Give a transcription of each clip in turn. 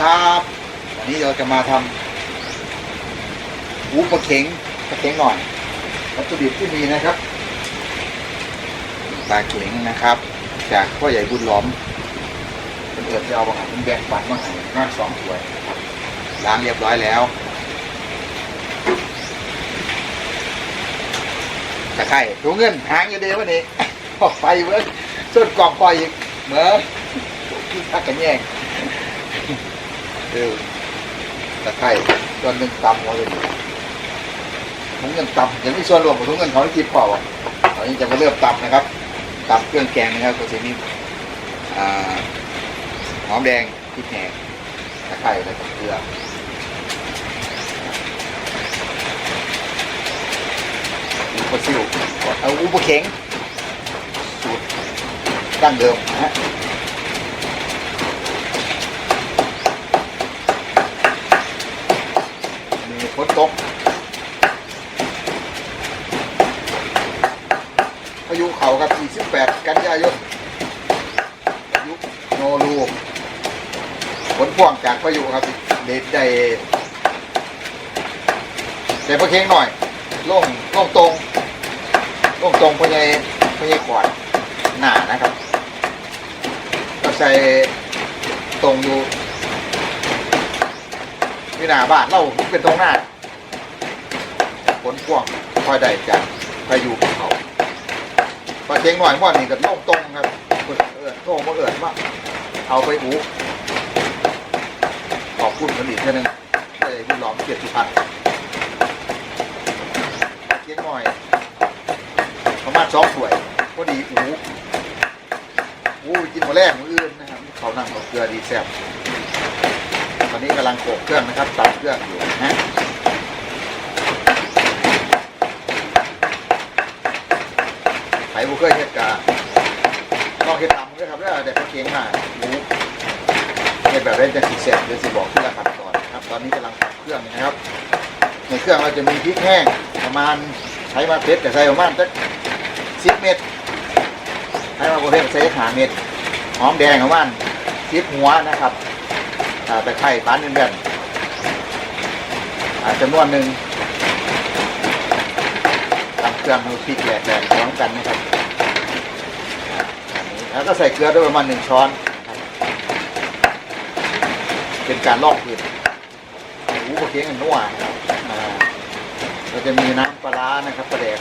ครับวันนี้เราจะมาทำหูปลาเข็งปลาเข็งหน่อยวัตถุดิบที่มีนะครับปลาเข็งนะครับ จากพ่อใหญ่บุญล้อมเป็นเอิดจะเอาอาหารเป็นแบ่งปันมาให้มากสองถ้วยครับล้างเรียบร้อยแล้วตะไคร่ถุงเงินหางอยู่เดียววันนี้ออกไปเว้ยส่วนกล่องคอยอีกเหมือนที่ทักกันแย่ง เออตะไคร่ส่วนหนึ่งตำหัวเลยถุงเงินตำยังไม่ส่วนรวมของถุงเงินเขาที่กินเปล่าอะตอนนี้จะมาเริ่มตำนะครับตำเครื่องแกงนะครับก็จะมีหอมแดงพริกแห้งตะไคร่แล้วก็เกลืออุปซิวเอาอุปเข็งสูตรดั้งเดิมนะฮะ มีฝนตกพายุเขากับ 28 กันยายนพายุโนรูฝน พ่วงจากพายุครับเด็ดได้ได้พระเค้งหน่อยล่งล่งตรงล่งตรงพญายพญายขวานหนานะครับก็ใส่ตรงอยู่ที่หน้าบ้านเราเป็นตรงหน้าฝนพ่วงคอยได้จากพายุเขาปลาเค็งหน่อยม่อนนี่กับล่งตรงครับเอิดเอิดโต้งมาเอิดมาเอาไปอู คุณผลิตเท่นึงได้บุญหลอมเกียรติพันธ์ปลาเค็งหน่อย ประมาณสองถ้วยพอดีอูอูกินหมดแรกมืออื่นนะครับเขานั่งกับเกลือดีแซ่บตอนนี้กำลังโขกเครื่องนะครับตัดเครื่องอยู่นะไผ่บุกเกอร์เฮ็ดกาลองเฮ็ดตามมันด้วยครับแล้วเด็กเขาเก่งมากหมู เฮ็ดแบบเล่นจะสีเสร็จเดี๋ยวสิบอกที่ละขั้นตอนนะครับ ตอนนี้กำลังตัดเครื่องนะครับ ในเครื่องเราจะมีพริกแห้งประมาณใช้มาเพชรแต่ใส่ประมาณสักสิบเม็ดใช้มาประเภทใส่หาเม็ดหอมแดงประมาณสิบหัวนะครับอ่าตะไคร่ปานหนึ่งเดือนอ่าจำนวนหนึ่งตำเครื่องมือพริกแหลกแหลกพร้อมกันนะครับแล้วก็ใส่เกลือด้วยประมาณหนึ่งช้อน เป็นการลอกพื้นหูกระเทียมกันนัวนะครับอ่าเราจะมีน้ำปลาร้านะครับปลาแดก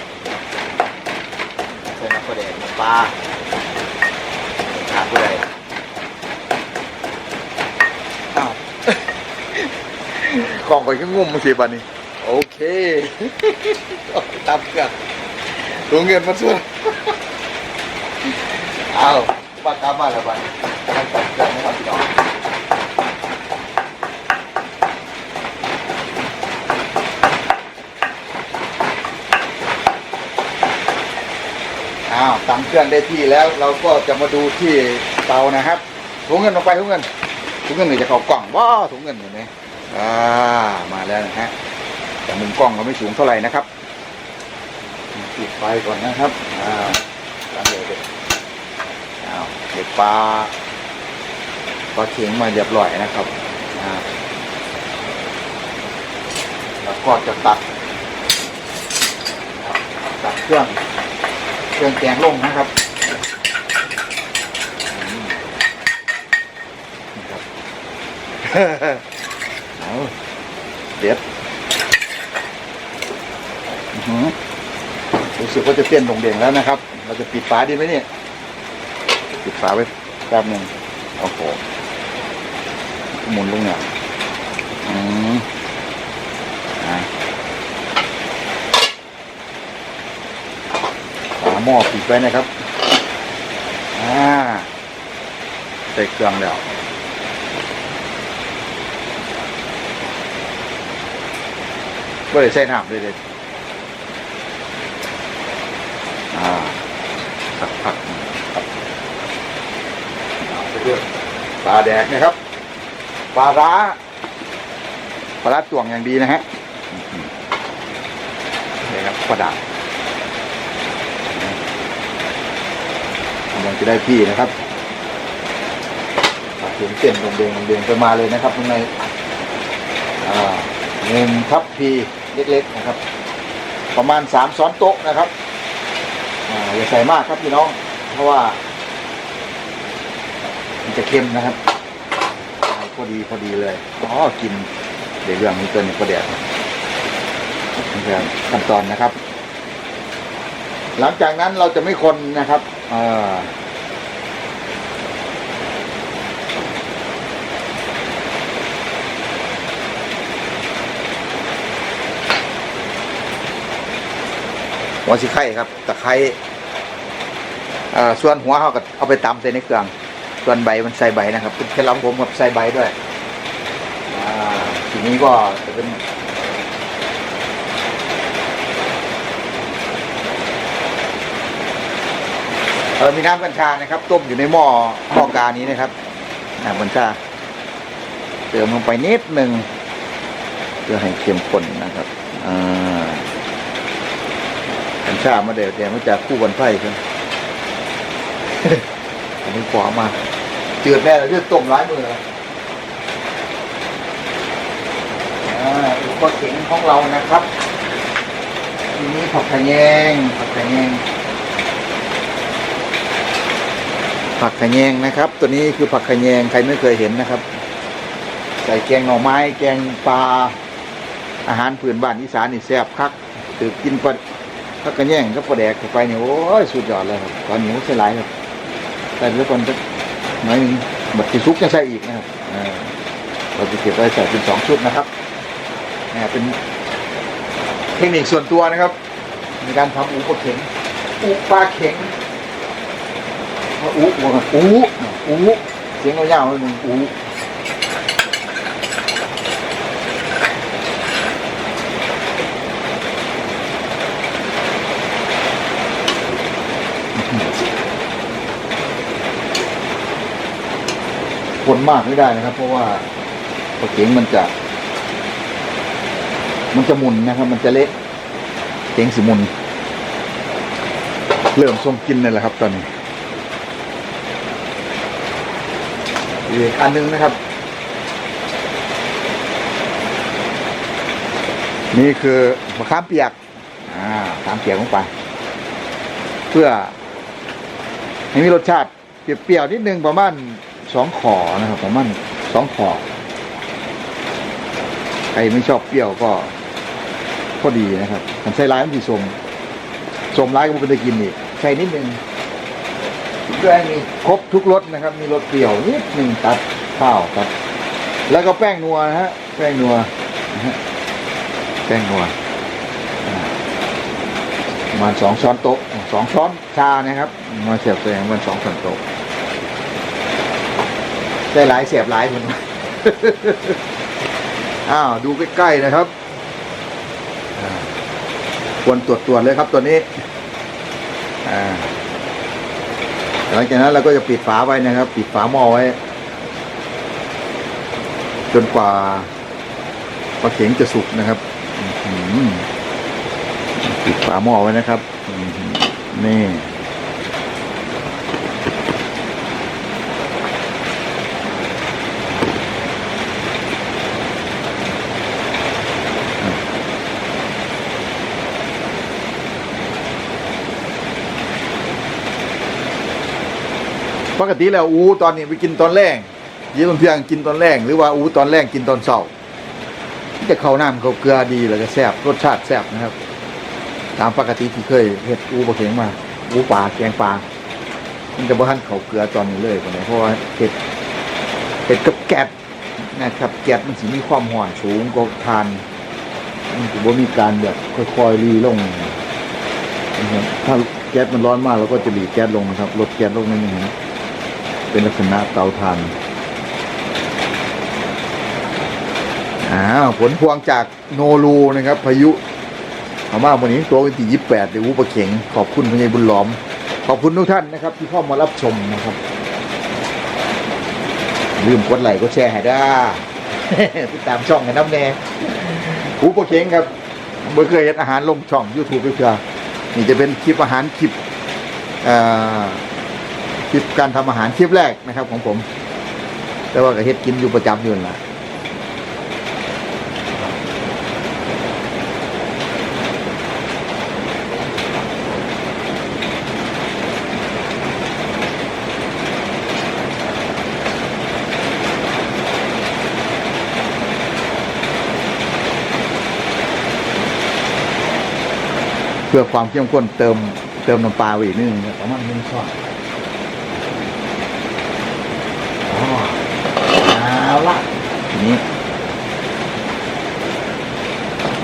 ใส่น้ำปลาแดกน้ำปลาขาดผู้ใดอ้าวกล่องไปก็งุ่มมาสิบันนี้ โอเคตามกันตัวเงินมาช่วยเอาบ้านตามมาแล้วบันกำลังตัดกันนะครับพี่น้อง อ้าวตำเครื่องได้ที่แล้วเราก็จะมาดูที่เตานะครับถุงเงินลงไปถุงเงินถุงเงินเนี่ยจะเข้ากล่องว้าถุงเงินเห็นไหมอ่ามาแล้วนะฮะแต่มุมกล้องเราไม่สูงเท่าไหร่นะครับปิดไฟก่อนนะครับอ่าตั้งเลยเด็กอ้าวเด็กปลาปลาเข็งมาเรียบร้อยนะครับอ่าแล้วก็จะตัดตัดเครื่อง เครื่องแกงลงนะครับอืมนะครับเอาเด็ดอื้อหือรู้สึกว่าจะเปลี่ยนลงเด่งแล้วนะครับ เราจะปิดฝาดีไหมเนี่ย ปิดฝาไว้แป๊บหนึ่งโอ้โหหมุนลงเนี่ยอืมอะฝา หม้อปิดไว้นะครับอ่าใส่เครื่องแล้วก็เลยใส่น้ำเลยเลยอ่าผักผักครับเอาไปเรื่อยปลาแดกนะครับปลาร้าปลาร้าตวงอย่างดีนะฮะอื้อหือนี่ครับปลาดาบกำ ลังจะได้ที่นะครับถึงเส้นลงเดงลงเดงไปมาเลยนะครับข้างในอ่าหนึ่งทัพพีเล็กๆนะครับ ประมาณสามช้อนโต๊ะนะครับอย่าใส่มากครับพี่น้อง เพราะว่า มันจะเค็มนะครับอพอดีพอดีเลยอ๋อกินเดี๋ยวเรื่องนี้ตัวนี้ก็เดี๋ยวขั้นตอนนะครับ หลังจากนั้นเราจะไม่คนนะครับ เออหัวสิไข่ครับตะไคร้ส่วนหัวเขาก็เอาไปตำใส่ในเครื่อง ส่วนใบมันใส่ใบนะครับเป็นเคล็ดลับผมกับใส่ใบด้วยทีนี้ก็จะเป็น เออมีน้ำกัญชานะครับ ต้มอยู่ในหม้อหม้อกานี้นะครับน้ำกัญชาเติมลงไปนิดหนึ่งเพื่อให้เข้มข้นนะครับอ่ากัญชามาเดี๋ยวเดี๋ยวมาจากคู่กันไฟครับอันนี้ขวามาจืดแน่เลยเลือดต้มร้ายมือเลยอ่าอุปกรณ์เข็งของเรานะครับทีนี้ผักขะแยงผักขะแยง ผักขะแยงนะครับ ตัวนี้คือผักขะแยงใครไม่เคยเห็นนะครับ ใส่แกงหน่อไม้ แกงปลาอาหารพื้นบ้านอีสานนี่แซ่บคักถือกินปลาผักขะแยงก็ปลาแดกเข้าไปเนี่ยโอ้ยสุดยอดเลยครับตอนนี้ใส่หลายครับใส่เยอะคนจะหน่อยนึงบัดที่ซุกจะใส่อีกนะครับเออเราจะเก็บไว้ใส่เป็นสองชุดนะครับเนี่ยเป็นเทคนิคส่วนตัวนะครับ ในการทำอูปลาเข็งอูปลาเข็ง อู้อู้อู้อู้เสียงยาวๆนิดนึงอู้คนมากไม่ได้นะครับ เพราะว่าปลาเข็งมันจะ มันจะหมุนนะครับ มันจะเละเข็งสิมุน เริ่มทรงกินเลยแหละครับตอนนี้ อีกอันหนึงนะครับ นี่คือมะขามเปียกอ่ามะขามเปียกลงไป เพื่อให้มีรสชาติเปรี้ยวๆนิดนึงประมาณสองขอนะครับประมาณสองขอใครไม่ชอบเปรี้ยวก็พอดีนะครับใส่ร้ายมันสีสมสมร้ายก็ไม่เป็นตะกินอีกใส่นิดนึง เพื่อให้มีครบทุกรสนะครับ มีรสเปรี้ยวนิดหนึ่งตัดข้าวครับ แล้วก็แป้งนัวนะฮะแป้งนัวนะฮะแป้งนัวประมาณสองช้อนโต๊ะสองช้อนชานะครับ มาเสียบตัวเองมันสองช้อนโต๊ะได้หลายเสียบหลายคนอ้าวดูใกล้ๆนะครับควรตรวจตรวจเลยครับตัวนี้ อ่า หลังจากนั้นเราก็จะปิดฝาไว้นะครับ ปิดฝาหม้อไว้ จนกว่าปลาเข็งจะสุกนะครับปิดฝาหม้อไว้นะครับนี่ ปกติแล้วอูตอนนี้ไปกินตอนแรกยี่ตอนเที่ยงกินตอนแรกหรือว่าอูตอนแรกกินตอนเช้ามันจะเข้าน้ำเข้าเกลือดีแล้วก็แซ่บรสชาติแซ่บนะครับ ตามปกติที่เคยเห็ดอูปลาเข็งมาอูปลาแกงปลามันจะบ่ทันเขาเกลือตอนนี้เลยปานเพราะว่าเห็ดเห็ดกับแกดนะครับแกดมันสิมีความห่อนสูงกว่าทานมันจะบ่มีการแบบค่อยๆรีลงนะครับถ้าแก๊สมันร้อนมากเราก็จะหลีแก๊สลงนะครับลดแก๊สลงนิดนึงนะ เป็นลักษณะเตาถ่านอ้าวผลพวงจากโนรูนะครับ พายุเอามาวันนี้ตัววันที่ยี่สิบแปดเดี๋ยววูปะเข็งขอบคุณพญายบุญหล้อม ขอบคุณทุกท่านนะครับ ที่เข้ามารับชมนะครับ ลืมกดไลค์กดแชร์ให้ด้ติดตามช่องกันน้ำแน่หูปลาเข็งครับเมื่อเคยเห็นอาหารลงช่อง YouTube ด้วยกันนี่จะเป็นคลิปอาหารคลิปอ่อค ลิปการทำอาหารคลิปแรกนะครับของผม แต่ว่าก็เฮ็ดกินอยู่ประจำอยู่นั่นล่ะเพื่อความเข้มข้นเติมเติมน้ำปลาไปอีกนิดนึงประมาณหนึ่งช้อนอ๋อเอาละทีนี้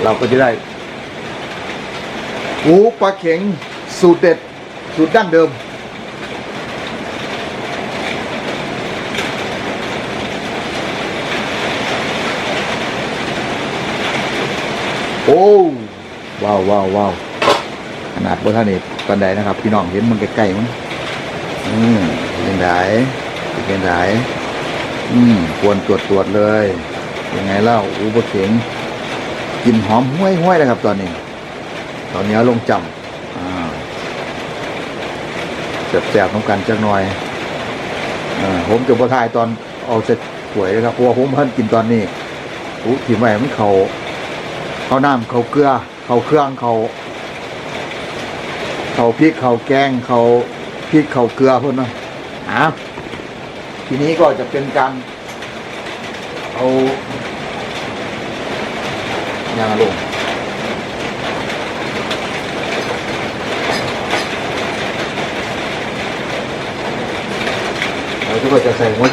เราก็จะได้หูปลาเข็งสูตรเด็ด สูตรดั้งเดิม โอ้ว้าวว้าวว้าวขนาดบนท่านนี่ปันไดนะครับ พี่น้องเห็นมันใกล้ๆมั้งอืมเป็นไดเป็นไดอืมควรตรวจตรวจเลยยังไงเล่าอูบะเข็ง กลินหอมห้วยห้วยๆเลยครับ ตอนนี้ตอนนี้ลงจำแสบๆน้ำกันจักหน่อยอผมจะบ่ทายตอนเอาเสร็จสวยนะครับเพราะว่าผมเพิ่นกินตอนนี้อู้ถิ่มไว้มันเขาเขาน้ำเขาเกลือ เขาเครื่องเขาเขาพริกเขาแกงเขาพริกเขาเกลือเพื่อนนะอะทีนี้ก็จะเป็นการเอา ยางลงเราทุกคนจะใส่หัว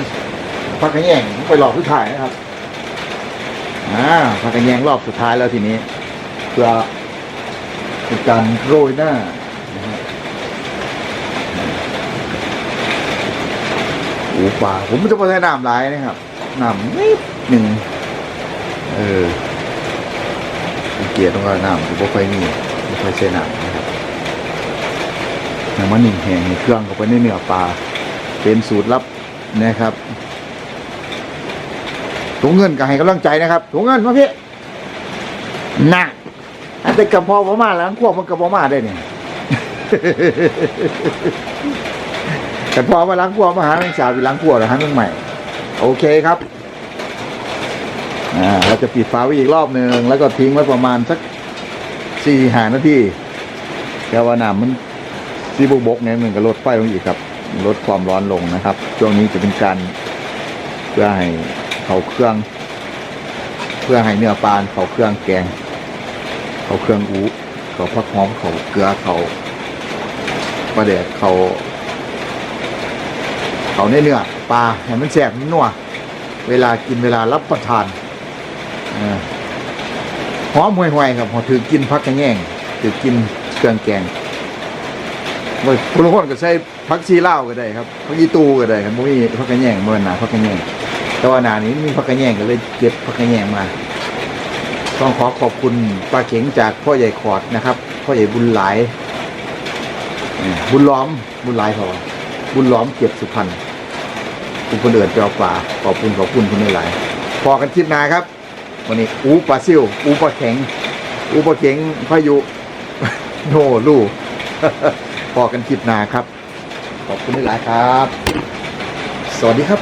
พักกระแยงไปหลอกผู้ถ่ายนะครับอ่าพากันแยงรอบสุดท้ายแล้วทีนี้ เพื่อเป็นการโรยหน้านะฮะโอ้ป่าผมจะไม่ใช้น้ำหลายนะครับน้ำนิดหนึ่งเออ กียรติตรงกับน้ำผมไม่ค่อยมีไม่ค่อยใช้น้ำนะครับน้ำมันหนึ่งแห้งเครื่องเข้าไปในเนื้อปลาเป็นสูตรลับนะครับถุงเงินก็ให้กำลังใจนะครับถุงเงินมาพี่หนักอันแต่กับพอพม่าล้างพวมันกับพาะม่าได้เนี่ยแต่พอมาล้างพวมาหาแมงสาบไปล้างพวกแล้วหาแมงใหม่ โอเคครับ อ่าเราจะปิดฝาไว้อีกรอบหนึ่งแล้วก็ทิ้งไว้ประมาณสักสี่หานาทีแค่ว่าน้ำมันซีบุบกเนี่ยมันก็ลดไฟลงอีกครับ ลดความร้อนลงนะครับ ช่วงนี้จะเป็นการเพื่อให้เขาเครื่อง เพื่อให้เนื้อปลาเขาเครื่องแกง เขาเครื่องอูเขาพักหอมเขาเกลือเขาปลาแดดเขาเขาในเนื้อปลาให้มันแสบมันนัวเวลากินเวลารับประทาน หอมห่วยๆครับพอถือกินพักกระแง่งถือกินเครื่องแกงบางคนก็ใช้พักซีเล่าก็ได้ครับพักอีตูก็ได้ครับมีพักกระแง่งเมื่อนาพักกระแง่งแต่ว่านานี้มีพักกระแยงก็เลยเก็บพักกระแยงมา ต้องขอขอบคุณปลาเข็งจากพ่อใหญ่ขอดนะครับ พ่อใหญ่บุญหลาย บุญล้อมบุญหลายพอบุญล้อมเก็บสุพรรณคุณคนเดินไปเอาปลาขอบคุณขอบคุณคุณหลาย พอกันทิศนาครับ วันนี้อูปลาซิวอูปลาแข็ง อูปลาแข็งพายุโนลูพอกันคลิปหนาครับ ขอบคุณหลายครับ สวัสดีครับ